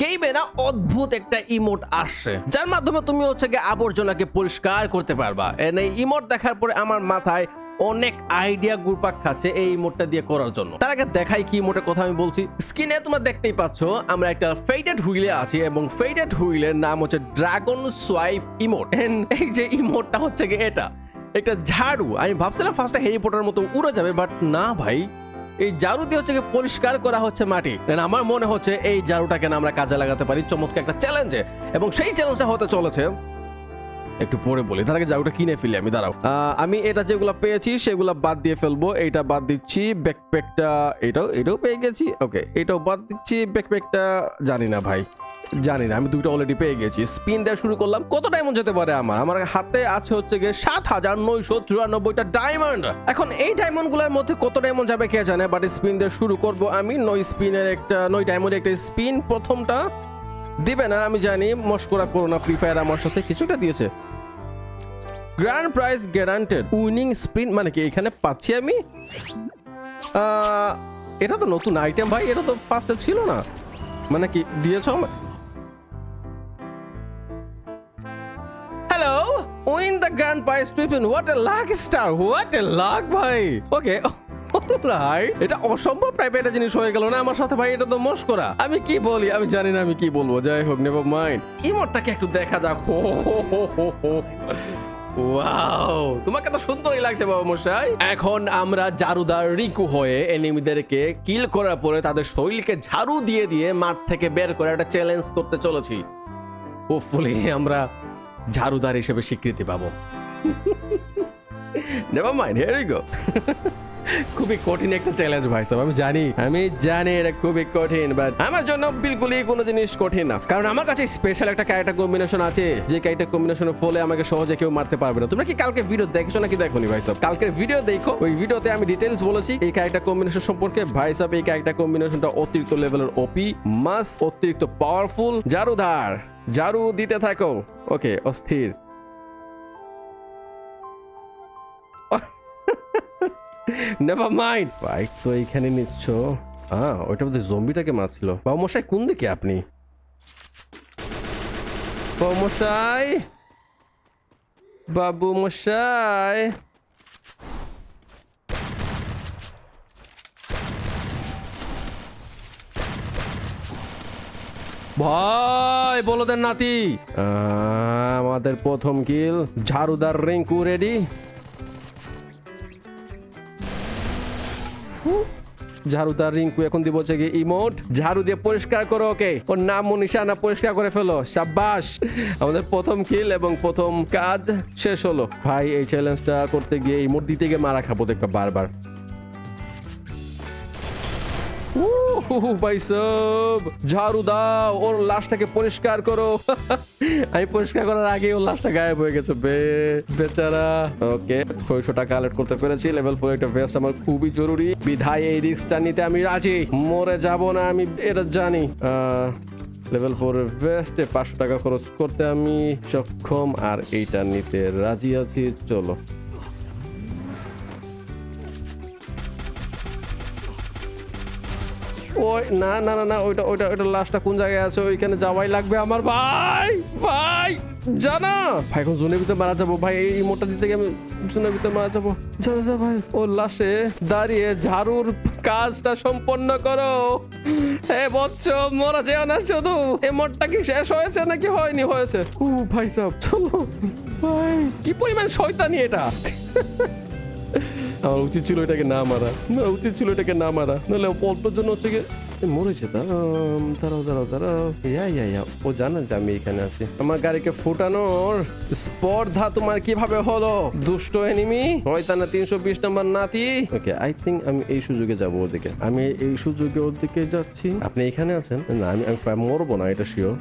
গেমে না অদ্ভুত একটা ইমোট আসছে। যার মাধ্যমে তুমি হচ্ছে গিয়ে আবর্জনাকে পরিষ্কার করতে পারবা। এই ইমোট দেখার পরে আমার মাথায় অনেক আইডিয়া গুরপাক খাচ্ছে এই ইমোটটা দিয়ে করার জন্য। তার আগে দেখাই কি ইমোটের কথা আমি বলছি। স্ক্রিনে তোমরা দেখতেই পাচ্ছ, আমরা একটা ফেডেড হুইলে আছি এবং ফেডেড হুইলের নাম হচ্ছে ড্রাগন সোয়াইপ ইমোট এই যে ইমোটটা হচ্ছে গিয়ে এটা একটা ঝাড়ু। আমি ভাবছিলাম ফার্স্টে হ্যারি পটার মতো উড়ে যাবে বাট না ভাই এই জারু দিয়ে হচ্ছে পরিষ্কার করা হচ্ছে মাটি। আমার মনে হচ্ছে এই জারুটাকে আমরা কাজে লাগাতে পারি। চমৎকার একটা চ্যালেঞ্জে এবং সেই চ্যালেঞ্জটা হতে চলেছে। একটু পরে বলি। তার আগে জারুটা কিনে ফেলি আমি, দাঁড়াও। আমি এটা যেগুলো পেয়েছি, সেগুলো বাদ দিয়ে ফেলব। এইটা বাদ দিচ্ছি ব্যাকপ্যাকটা এটাও এটাও পেয়ে গেছি। ওকে এটাও বাদ দিচ্ছি ব্যাকপ্যাকটা জানি না ভাই। জানি না, আমি দুটো অলরেডি পেয়ে গেছি। স্পিন দেওয়া শুরু করলাম, কত ডায়মন্ড যেতে পারে আমার? আমার হাতে আছে হচ্ছে গিয়ে সাত হাজার নয়শো চুরানব্বইটা ডায়মন্ড এখন এই ডায়মন্ডগুলোর মধ্যে কত ডায়মন্ড যাবে কে জানে বাট স্পিন দিয়ে শুরু করব আমি। নয় স্পিনের একটা, নয় ডায়মন্ড একটা স্পিন প্রথমটা দিবে না, আমি জানি, মস্করা করো না ফ্রি ফায়ার আমার সাথে কিছুটা দিয়েছে। Grand prize guaranteed winning sprint মানে কি, এখানে পাচ্ছি আমি? এটা তো নতুন আইটেম ভাই, এটা তো ফার্স্টে ছিল না। মানে কি, দিয়েছ win the grand prize টুইপিন what a luck star what a luck ভাই. ওকে ভাই, এটা অসম্ভব টাইপের একটা জিনিস হয়ে গেল না আমার সাথে, ভাই? এটা তো মস্করা। আমি কি বলি? আমি জানি না আমি কি বলব। যাই হোক নেভার মাইন্ড ইমোটটাকে একটু দেখা যাক। হো হো হো হো ওয়াও তোমাকে তো সুন্দরই লাগছে, বাবা মশাই। এখন আমরা জারুদার রিকু হয়ে এনিমিদেরকে কিল করার পরে তাদের শরীরকে ঝাড়ু দিয়ে দিয়ে মাঠ থেকে বের করে একটা চ্যালেঞ্জ করতে চলেছি। হোপফুলি আমরা ঝাড়ুদার হিসেবে স্বীকৃতি পাবো। নেভার মাইন্ড হিয়ার গো খুবই কঠিন একটা চ্যালেঞ্জ ভাই সব আমি জানি। আমি জানি এটা খুবই কঠিন বাট আমার জন্য বিলকুলই কোনো জিনিস কঠিন না। কারণ আমার কাছে স্পেশাল একটা ক্যারেক্টার কম্বিনেশন আছে যে ক্যারেক্টার কম্বিনেশনের ফলে আমাকে সহজে কেউ মারতে পারবে না। তোমরা কি কালকে ভিডিও দেখেছ নাকি দেখোনি ভাই সব কালকের ভিডিও দেখো ওই ভিডিওতে আমি ডিটেলস বলেছি এই ক্যারেক্টার কম্বিনেশন সম্পর্কে। ভাই সব এই ক্যারেক্টার কম্বিনেশনটা অতিরিক্ত লেভেলের ওপি মাস অতিরিক্ত পাওয়ারফুল জারুধার জারু দিতে থাকো। ওকে অস্থির। নেভার মাইন্ড বাইক তো এইখানে নিচ্ছ। হ্যাঁ ওইটা বোধহয় জম্বিটাকে মারছিল। বাবু মশাই কোন দিকে আপনি? বাবু মশাই ভাই বলদের নাতি। আমাদের প্রথম কিল ঝাড়ুদার রিঙ্কু রেডি। ঝাড়ুদার রিঙ্কু এখন দিব হচ্ছে গিয়ে ইমোট। ঝাড়ু দিয়ে পরিষ্কার করো ওকে। ওর নাম ও নিশানা পরিষ্কার করে ফেলো। সাব্বাস। আমাদের প্রথম কিল এবং প্রথম কাজ শেষ হলো। ভাই এই চ্যালেঞ্জটা করতে গিয়ে ইমোট দিতে গিয়ে মারা খাব দেখবা বারবার। ভাই সব ঝাড়ু দাও, ওর লাশটাকে পরিষ্কার করো। আমি পরিষ্কার করার আগে ওর লাশটা গায়েব হয়ে গেছে, বে বেচারা। ওকে ছয়শো টাকা কালেক্ট করতে পেরেছি লেভেল ফোর একটা ভেস্ট আমার খুবই জরুরি। বিধায় এই রিস্কটা নিতে আমি রাজি। মরে যাব না আমি, এটা জানি। লেভেল ফোর ভেস্টে পাঁচশো টাকা খরচ করতে আমি সক্ষম, আর এইটা নিতে রাজি আছি, চলো। ওই না না না না ওইটা ওইটা ওইটা লাস্টটা কোন জায়গায় আছে? ওইখানে যাওয়াই লাগবে আমার। ভাই ভাই জানা? ভাই এখন জোনের ভিতরে মারা যাব। ভাই এই মোটা দিতে আমি জোনের ভিতরে মারা যাব। যা যা, ভাই। ও লাশে দাঁড়িয়ে ঝাড়ুর কাজটা সম্পন্ন করো। এ বচ্চ মরা যেও না শুধু। এ মোটটা কি শেষ হয়েছে নাকি হয়নি? হয়েছে। ও ভাই সাহেব চলো। ভাই কি পরিমাণ শয়তানি এটা? আমার উচিত ছিল এটাকে না মারা। না উচিত ছিল এটাকে না মারা। নাহলে অল্পের জন্য হচ্ছে এ, মরেছে দাঁড়াও দাঁড়াও দাঁড়াও ইয়া ইয়া ইয়া ও জানে যে আমি এখানে আছি। আমার গাড়িকে ফুটানোর স্পর্ধা তোমার কীভাবে হলো? দুষ্ট এনিমি হয়তো না তিনশো বিশ নম্বর নাতি। ওকে আই থিঙ্ক আমি এই সুযোগে যাব ওদিকে। আমি এই সুযোগে ওর দিকে যাচ্ছি। আপনি এখানে আছেন? না আমি আমি মরবো না এটা শিওর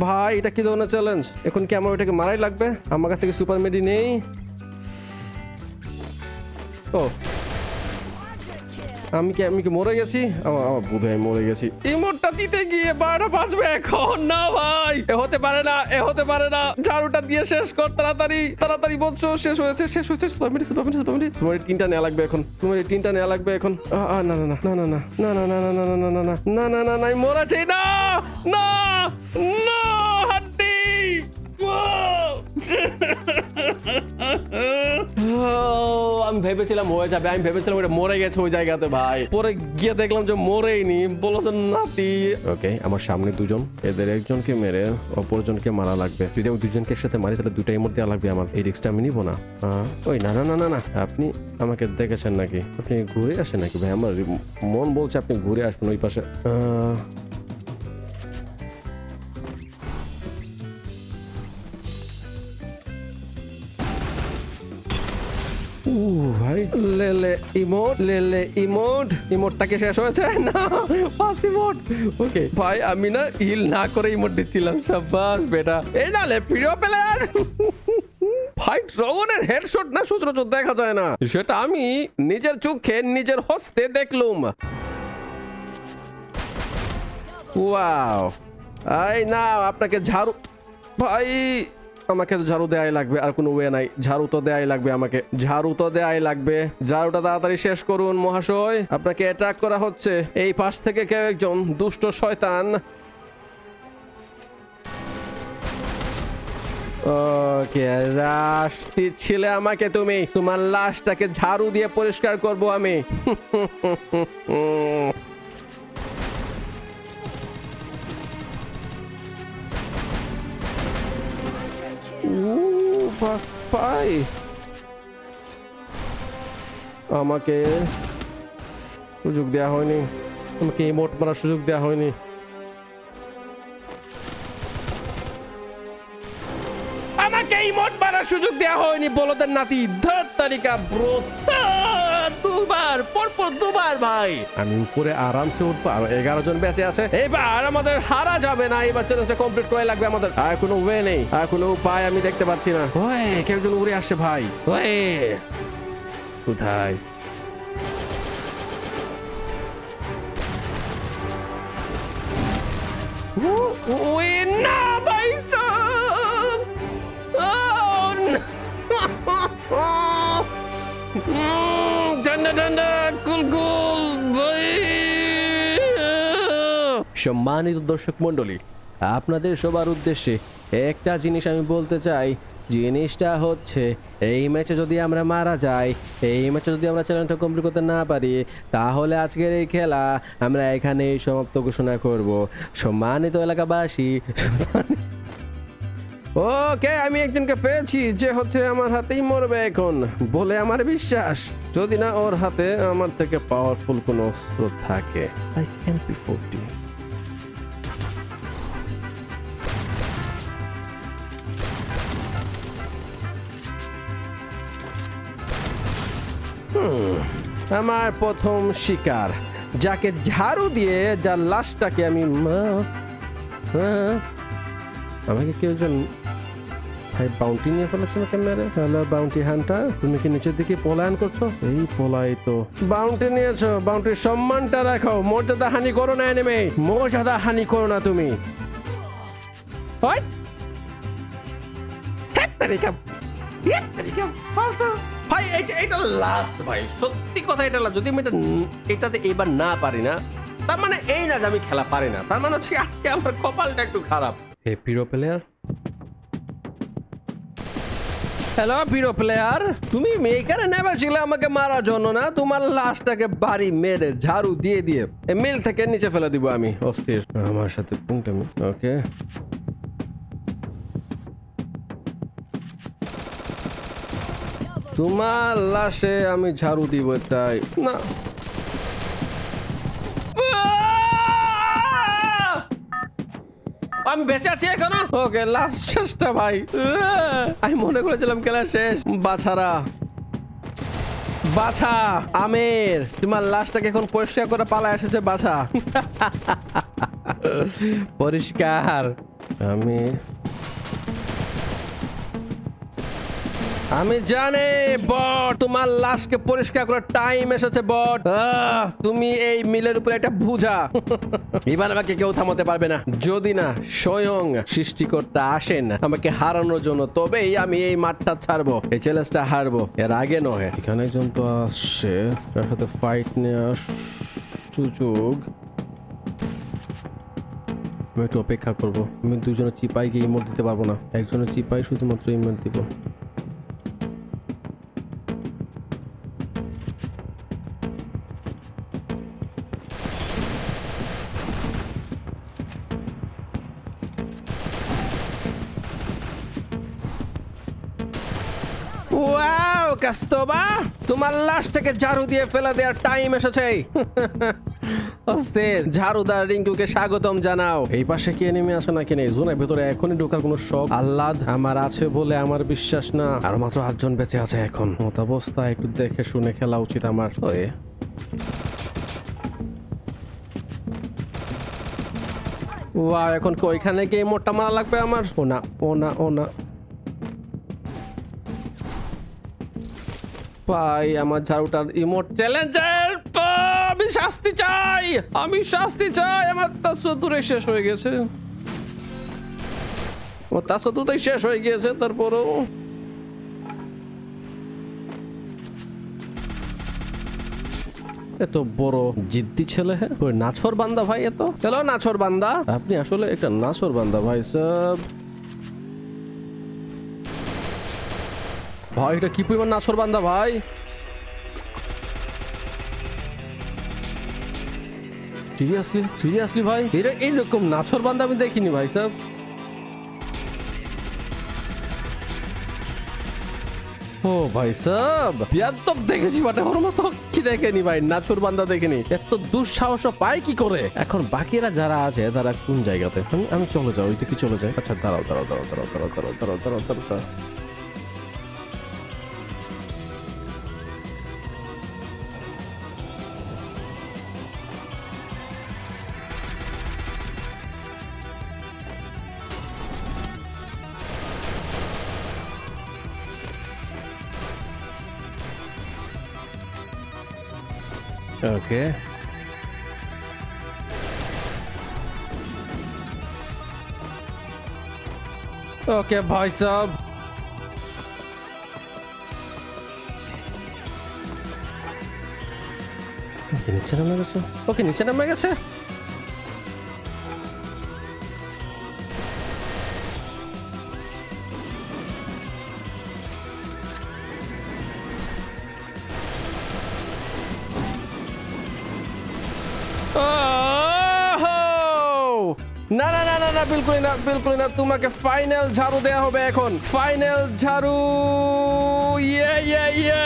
ভাই, এটা কি ধরনের চ্যালেঞ্জ এখন কি আমার ওইটাকে মারাই লাগবে? আমার কাছে কি সুপার মেডি নেই? ও আমি কি আমি কি মরে গেছি আমার আমার বোধ হয় মরে গেছি ইমোটটা দিতে গিয়ে বারোটা বাজবে এখন না ভাই এ হতে পারে না এ হতে পারে না ঝাড়ুটা দিয়ে শেষ কর তাড়াতাড়ি তাড়াতাড়ি বলছো শেষ হয়েছে শেষ হয়েছে super minute super minute super minute তোমার এই টিনটা নেওয়া লাগবে এখন তোমার এই টিনটা নেওয়া লাগবে এখন না না না না না না না না না না না না না না না না না না আমি মরেছি না না না হাড্ডি ও, আমি ভেবেছিলাম হয়ে যাবে, আমি ভেবেছিলাম ওটা মরে গেছে ওই জায়গাতে, ভাই। পরে গিয়ে দেখলাম যে মরেই নি বলো তো নাতি। ওকে আমার সামনে দুজন, এদের একজনকে মেরে অপরজনকে মারা লাগবে। যদি আমি দুজনকে একসাথে মারি, তাহলে দুটাই মধ্যে লাগবে আমার। এই রিক্সটা আমি নিবো না? ওই না না না না না, আপনি আমাকে দেখেছেন নাকি? আপনি ঘুরে আসেন নাকি? ভাই, আমার মন বলছে আপনি ঘুরে আসবেন ওই পাশে। ভাই। লেলে ইমোট লেলে ইমোট। ইমোটটাকে শেষ হয়েছে? না ফার্স্ট ইমোট। ওকে। ভাই আমি না হিল না করে ইমোট দিচ্ছিলাম সাবাস বেটা। এই না লে প্রিয় প্লেয়ার ভাই ড্রাগনের হেডশট না সচরাচর দেখা যায় না। সেটা আমি নিজের চোখে নিজের হস্তে দেখলুম। ওয়াও। এই না আপনাকে ঝাড়ু ভাই আমাকে ঝাড়ু দেয়াই লাগবে, আর কোনো ওয়ে নাই। ঝাড়ু তো দেয়াই লাগবে আমাকে। ঝাড়ু তো দেয়াই লাগবে। ঝাড়ুটা তাড়াতাড়ি শেষ করুন, মহাশয়। আপনাকে অ্যাটাক করা হচ্ছে। এই পাশ থেকে কেউ একজন দুষ্ট শয়তান। ওকে দিচ্ছিলে আমাকে তুমি। তোমার লাশটাকে ঝাড়ু দিয়ে পরিষ্কার করব আমি। Ooh, পাই। আমাকে সুযোগ দেয়া হয়নি। আমাকে ইমোট মারার সুযোগ দেওয়া হয়নি। আমাকে ইমোট মারার সুযোগ দেওয়া হয়নি বলদের নাতি। ধর তালিকা ব্রো দুবার পরপর দুবার ভাই। আমি উপরে আরামসে উঠবো আর এগারো জন বেঁচে আছে। এবার আমাদের হারা যাবে না এবার চ্যালেঞ্জটা কমপ্লিট লাগবে আমাদের। আর কোনো ওয়ে নেই আর কোনো উপায় আমি দেখতে পাচ্ছি না। ওয়ে কেউ উড়ে আসছে ভাই। ওয়ে কোথায়? না Oh, সম্মানিত দর্শক মণ্ডলী আপনাদের সবার উদ্দেশ্যে একটা জিনিস আমি বলতে চাই জিনিসটা হচ্ছে এই ম্যাচে যদি আমরা মারা যাই এই ম্যাচে যদি আমরা চ্যালেঞ্জটা কমপ্লিট করতে না পারি তাহলে আজকের এই খেলা আমরা এখানেই সমাপ্ত ঘোষণা করব সম্মানিত এলাকাবাসী ওকে, আমি একজনকে পেয়েছি যে হচ্ছে আমার হাতেই মরবে এখন, বলে আমার বিশ্বাস। যদি না ওর হাতে, আমার থেকে পাওয়ারফুল কোনো অস্ত্র থাকে। আমার প্রথম শিকার, যাকে ঝাড়ু দিয়ে যার লাশটাকে আমি মা- হ্যাঁ আমাকে কেউ জন ভাই বাউন্টি নিয়ে ফেলেছো না ক্যামেরা হ্যালো বাউন্টি হান্টার তুমি কি নিচের দিকে পলায়ন করছ? এই পলাই তো। বাউন্টি নিয়েছো বাউন্টির সম্মানটা রাখো। মর্যাদা হানি করো না নেমে মর্যাদা হানি করো না তুমি! ফালতু! ভাই এটা এটা লাস্ট ভাই। সত্যি কথা এটা। যদি আমি এটা এটাতে এবার না পারি না তার মানে এই না যে আমি খেলা পারি না। তার মানে হচ্ছে আজকে আমার কপালটা একটু খারাপ। Hey pro player hello pro player তুমি মেকারে নেমেছিলে আমাকে মারার জন্য না? তোমার লাশটাকে বাড়ি মেরে ঝাড়ু দিয়ে দিয়ে এই মিল থেকে নিচে ফেলে দিব আমি। অস্থির। আমার সাথে পুংটামি ওকে তোমার লাশে আমি ঝাড়ু দিব তাই। না। আমি বেঁচে আছি এখনও? ওকে লাস্ট শেষটা ভাই। আমি মনে করেছিলাম খেলা শেষ। বাছারা। বাছা, আমের, তোমার লাশটাকে এখন পরিষ্কার করে পালা এসেছে, বাছা। পরিষ্কার। আমি আমি জানি, বট, তোমার লাশকে পরিষ্কার করার টাইম এসেছে, বট। তুমি এই মিলের উপরে একটা বুঝা। এবার আমাকে কেউ থামাতে পারবে না। যদি না স্বয়ং সৃষ্টিকর্তা আসেন আমাকে হারানোর জন্য, তবেই আমি এই মাঠটা ছাড়বো, এই চ্যালেঞ্জটা হারবো। এর আগে নয়। এখানে একজন তো আসছে। তার সাথে ফাইট নেওয়ার সুযোগ। আমি একটু অপেক্ষা করব। আমি দুজনের চিপাইকে ইমোট দিতে পারব না। একজনের চিপাই শুধুমাত্র ইমোট দিব। কাস্তবা তোমার লাশটাকে ঝাড়ু দিয়ে ফেলে দেওয়ার টাইম এসেছে। অস্থির। ঝাড়ুদার রিঙ্কুকে স্বাগতম জানাও। এই পাশে কে নেমে আসে না কেনে জোনের ভেতরে এখনই ঢোকার কোনো শখ? আহ্লাদ আমার আছে বলে আমার বিশ্বাস না। আর মাত্র আটজন বেঁচে আছে এখন। মত অবস্থা একটু দেখে শুনে খেলা উচিত আমার। ওয়ে। ওয়া এখন ওইখানে গিয়ে মোটটা মারা লাগবে আমার? ও না ও না ও না। ভাই আমার ঝাড়ুটার ইমোট চ্যালেঞ্জের। আমি শাস্তি চাই! আমি শাস্তি চাই! আমার তার চতুরে শেষ হয়ে গেছে। তার চতুর্থই শেষ হয়ে গিয়েছে তারপরও। এত বড় জিদ্দি ছেলে হ্যাঁ? ওই নাছর বান্দা ভাই এত? চলো নাছর বান্দা। আপনি আসলে একটা নাছর বান্দা ভাই সব ভাই এটা কি পরিমাণ নাছর বান্দা ভাই সিরিয়াসলি সিরিয়াসলি ভাই এটা এইরকম নাছর বান্দা আমি দেখিনি ভাই সাহেব ও ভাই সাব বিয়াদব দেখেছি বাটে ওর মতো কি দেখেনি ভাই নাছুর বান্দা দেখেনি এত দুঃসাহস পায় কি করে এখন বাকিরা যারা আছে তারা কোন জায়গাতে আমি চলে যাও ওইদিকে চলে যাই আচ্ছা দাঁড়াও দাঁড়াও দাঁড়াও দাঁড়াও দাঁড়াও দাঁড়াও দাঁড়াও দাঁড়াও দাঁড়াও ওকে ওকে ভাই ওকে নিচে নামে গেছে? ওকে নিচে নামে গেছে? না না না না না বিলকুল না বিলকুল না। তোমাকে ফাইনাল ঝাড়ু দেয়া হবে এখন। ফাইনাল ঝাড়ু ইয়ে ইয়ে ইয়ে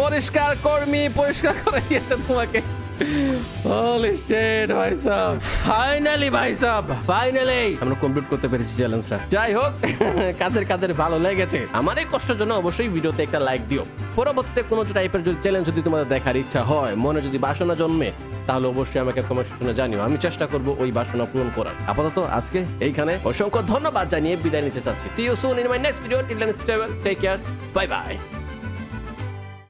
পরিষ্কার কর্মী, পরিষ্কার করে দিয়েছে তোমাকে। Holy shit, ভাই সাহ ফাইনালি ভাই সাহ ফাইনালি আমরা কমপ্লিট করতে পেরেছি চ্যালেঞ্জটা যাই হোক কাদের কাদের ভালো লেগেছে আমার এই কষ্টের জন্য অবশ্যই ভিডিওতে একটা লাইক দিও। পরবর্তীতে কোনো টাইপের যদি চ্যালেঞ্জ যদি তোমাদের দেখার ইচ্ছা হয় মনে যদি বাসনা জন্মে তাহলে অবশ্যই আমাকে কমেন্ট সেকশনে জানিও। আমি চেষ্টা করব ওই বাসনা পূরণ করার। আপাতত আজকে এইখানে অসংখ্য ধন্যবাদ জানিয়ে বিদায় নিতে চাচ্ছি। See you soon in my next video till then stay take care bye bye